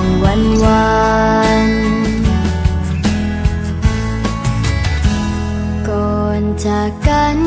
ดังวันวานก่อนจากกัน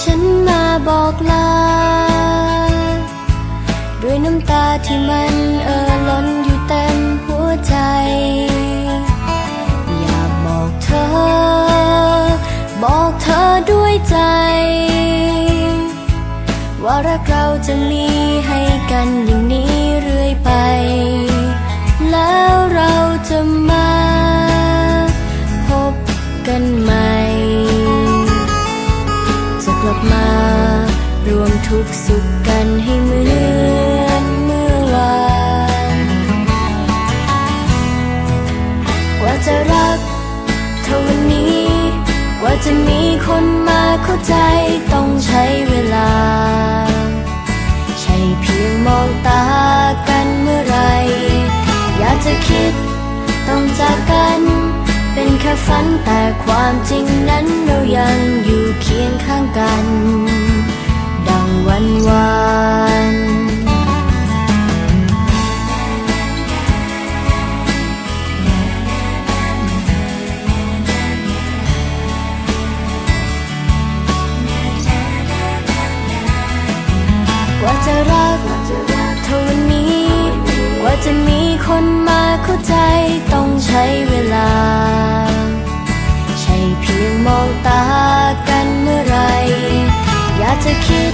ฉันมาบอกลา ด้วยน้ำตาที่มันเอ่อล้นอยู่เต็มหัวใจ อยากบอกเธอ บอกเธอด้วยใจ ว่ารักเราจะมีให้กันอย่างนี้เรื่อยไป แล้วเราจะมาพบกันใหม่ จะกลับมารวมทุกสุขกันให้เหมือนเมื่อวาน กว่าจะรักเท่าวันนี้ กว่าจะมีคนมาเข้าใจต้องใช้เว ตากันเมื่อไร อยากจะคิดต้องจากกัน เป็นแค่ฝันแต่ความจริงนั้นเรายังอยู่เคียงข้างกัน ดังวันวานกว่าจะรัก จะมีคนมาเข้าใจต้องใช้เวลา ใช่เพียงมองตากันเมื่อไร อยากจะคิด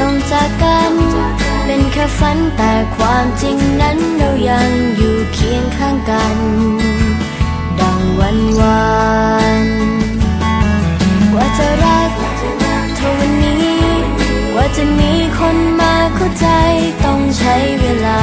ต้องจากกัน เป็นแค่ฝันแต่ความจริงนั้นเรายังอยู่เคียงข้างกัน ดังวันวานกว่าจะรักเท่าวันนี้ กว่าจะมีคนมาเข้าใจต้องใช้เวลา